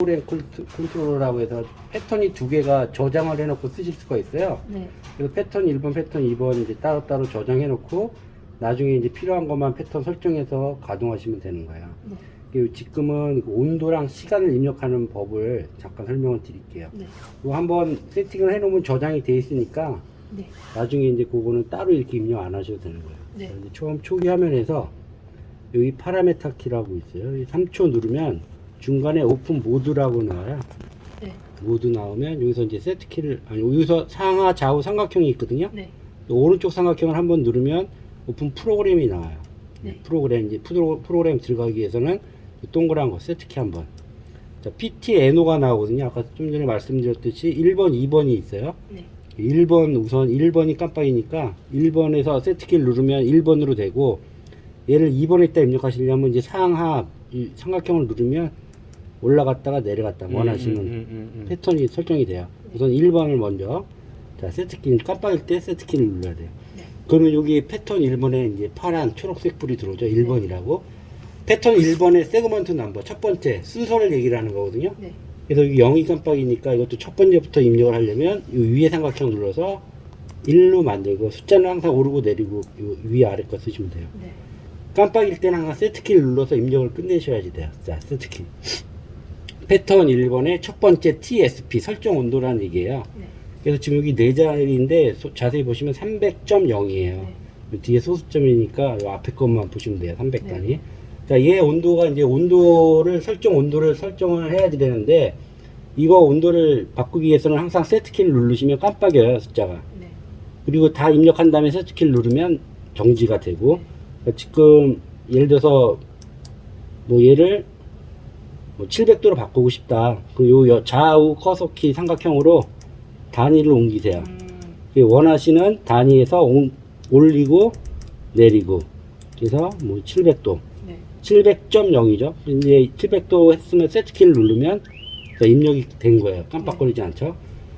프로그램 컨트- 컨트롤러라고 해서 패턴이 두 개가 저장을 해놓고 쓰실 수가 있어요. 네. 그래서 패턴 1번, 패턴 2번 이제 따로따로 저장해놓고 나중에 이제 필요한 것만 패턴 설정해서 가동하시면 되는 거예요. 네. 그리고 지금은 그 온도랑 시간을 입력하는 법을 잠깐 설명을 드릴게요. 네. 이거 한번 세팅을 해놓으면 저장이 돼 있으니까 네. 나중에 이제 그거는 따로 이렇게 입력 안 하셔도 되는 거예요. 네. 처음 초기 화면에서 여기 파라메타 키라고 있어요. 이 3초 누르면 중간에 오픈 모드라고 나와요. 네. 모드 나오면 여기서 이제 세트 키를 아니 여기서 상하 좌우 삼각형이 있거든요. 네. 이 오른쪽 삼각형을 한번 누르면 오픈 프로그램이 나와요. 네. 프로그램 이제 프로, 프로그램 들어가기 위해서는 이 동그란 거 세트 키 한번. 자, PT NO가 나오거든요. 아까 좀 전에 말씀드렸듯이 1번, 2번이 있어요. 네. 1번 우선 1번이 깜빡이니까 1번에서 세트키를 누르면 1번으로 되고 얘를 2번에다 입력하시려면 이제 상하 이 삼각형을 누르면 올라갔다가 내려갔다 원하시는 음, 패턴이 설정이 돼요. 우선 1번을 먼저 자 세트키 깜빡일 때 세트키를 눌러야 돼요. 네. 그러면 여기 패턴 1번에 이제 파란 초록색 불이 들어오죠. 1번이라고. 패턴 1번의 세그먼트 넘버 첫 번째 순서를 얘기를 하는 거거든요. 네. 그래서 여기 0이 깜빡이니까 이것도 첫 번째부터 입력을 하려면 이 위에 삼각형 눌러서 1로 만들고 숫자는 항상 오르고 내리고 요위 아래 거 쓰시면 돼요. 네. 깜빡일 때는 항상 세트키를 눌러서 입력을 끝내셔야지 돼요. 자, 세트키. 패턴 1번의 첫 번째 TSP 설정 온도라는 얘기예요. 네. 그래서 지금 여기 네 자리인데 소- 자세히 보시면 300.0이에요. 네. 뒤에 소수점이니까 요 앞에 것만 보시면 돼요. 300단위. 자, 얘 온도가 이제 온도를 설정 온도를 설정을 해야 되는데 이거 온도를 바꾸기 위해서는 항상 세트 키를 누르시면 깜빡여요 숫자가. 네. 그리고 다 입력한 다음에 세트 키를 누르면 정지가 되고 그러니까 지금 예를 들어서 뭐 얘를 뭐 700도로 바꾸고 싶다. 그리고 요 좌우 커서키 삼각형으로 단위를 옮기세요. 음. 그 원하시는 단위에서 온- 올리고 내리고 그래서 뭐 700도 네. 700.0이죠 이제 700도 했으면 세트 키를 누르면 자, 입력이 된 거예요 깜빡거리지 않죠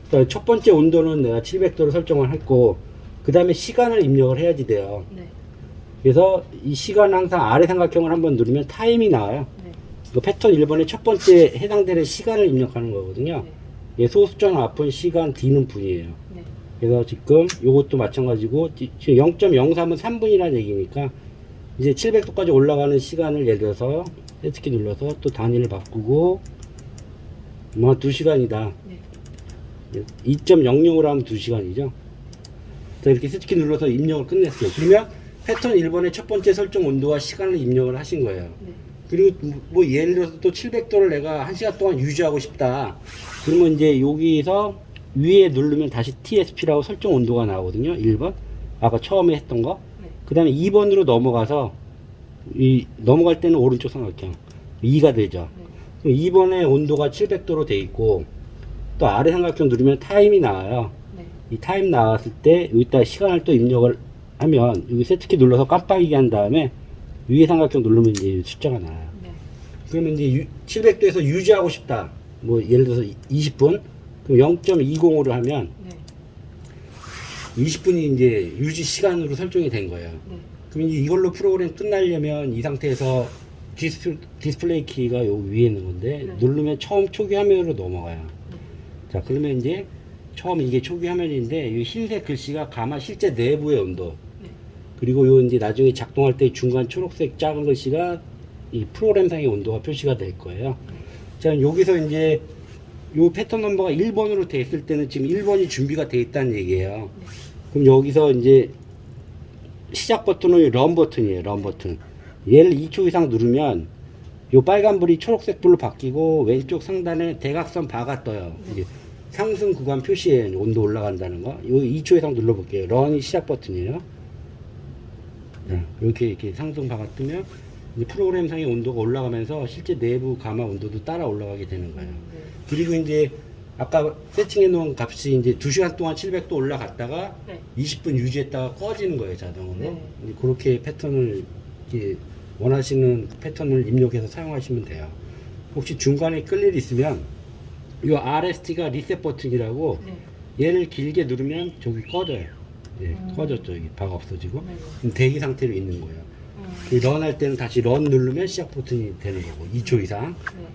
그러니까 첫 번째 온도는 내가 700도로 설정을 했고 그 다음에 시간을 입력을 해야지 돼요 네. 그래서 이 시간 항상 아래 삼각형을 한번 누르면 타임이 나와요 네. 이거 패턴 1번의 첫 번째 해당되는 시간을 입력하는 거거든요 네. 얘 소수점 앞은 시간 D는 분이에요 네. 그래서 지금 요것도 마찬가지고 지- 지금 0.03은 3분이라는 얘기니까 이제 700도까지 올라가는 시간을 예를 들어서 세트키 눌러서 또 단위를 바꾸고 뭐 2시간이다 네. 2.00으로 하면 2시간이죠 자 이렇게 세트키 눌러서 입력을 끝냈어요 그러면 패턴 1번의 첫 번째 설정 온도와 시간을 입력을 하신 거예요 네. 그리고 뭐 예를 들어서 또 700도를 내가 1시간 동안 유지하고 싶다. 그러면 이제 여기서 위에 누르면 다시 TSP라고 설정 온도가 나오거든요. 1번. 아까 처음에 했던 거. 네. 그 다음에 2번으로 넘어가서 이 넘어갈 때는 오른쪽 삼각형 2가 되죠. 네. 그럼 2번의 온도가 700도로 돼 있고 또 아래 삼각형 누르면 타임이 나와요. 네. 이 타임 나왔을 때 여기다 시간을 또 입력을 하면 여기 세트키 눌러서 깜빡이게 한 다음에 위에 삼각형 누르면 이제 숫자가 나와요. 네. 그러면 이제 700도에서 유지하고 싶다. 뭐 예를 들어서 20분. 그럼 0.20으로 하면 네. 20분이 이제 유지 시간으로 설정이 된 거예요. 네. 그럼 이제 이걸로 프로그램 끝나려면 이 상태에서 디스플, 디스플레이 키가 요 위에 있는 건데 네. 누르면 처음 초기 화면으로 넘어가요. 네. 자 그러면 이제 처음 이게 초기 화면인데 이 흰색 글씨가 가마 실제 내부의 온도 네. 그리고 요 이제 나중에 작동할 때 중간 초록색 작은 글씨가 이 프로그램상의 온도가 표시가 될 거예요. 자, 여기서 이제 요 패턴 넘버가 1번으로 돼 있을 때는 지금 1번이 준비가 돼 있다는 얘기예요. 그럼 여기서 이제 시작 버튼은 런 버튼이에요. 런 버튼. 얘를 2초 이상 누르면 요 빨간 불이 초록색 불로 바뀌고 왼쪽 상단에 대각선 바가 떠요. 이제 상승 구간 표시에 온도 올라간다는 거. 요 2초 이상 눌러볼게요. 런이 시작 버튼이에요. 네, 이렇게 이렇게 상승 바가 뜨면 이제 프로그램상의 온도가 올라가면서 실제 내부 가마 온도도 따라 올라가게 되는 거예요. 네. 그리고 이제 아까 세팅해 놓은 값이 이제 2시간 동안 700도 올라갔다가 네. 20분 유지했다가 꺼지는 거예요, 자동으로. 네. 이제 그렇게 패턴을 이렇게 원하시는 패턴을 입력해서 사용하시면 돼요. 혹시 중간에 끌 일이 있으면 이 RST가 리셋 버튼이라고 네. 얘를 길게 누르면 저기 꺼져요. 예, 음. 꺼졌죠. 여기 바가 없어지고. 네. 그럼 대기 상태로 있는 거예요. 음. 그 런할 때는 다시 런 누르면 시작 버튼이 되는 거고 2초 이상. 네.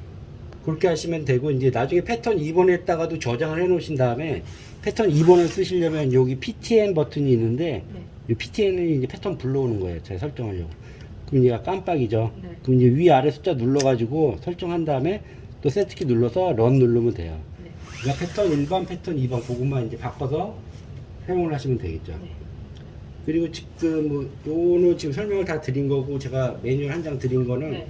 그렇게 하시면 되고 이제 나중에 패턴 2번에다가도 저장을 해 놓으신 다음에 패턴 2번을 쓰시려면 여기 PTN 버튼이 있는데 네. 이 PTN은 이제 패턴 불러오는 거예요. 제가 설정하려고. 그럼 얘가 깜빡이죠. 네. 그럼 이제 위 아래 숫자 눌러가지고 설정한 다음에 또 세트키 눌러서 런 누르면 돼요. 네. 그러니까 패턴 1번, 패턴 2번 그것만 이제 바꿔서 사용을 하시면 되겠죠. 네. 그리고 지금 뭐 요거는 지금 설명을 다 드린 거고 제가 매뉴얼 한 장 드린 거는 네.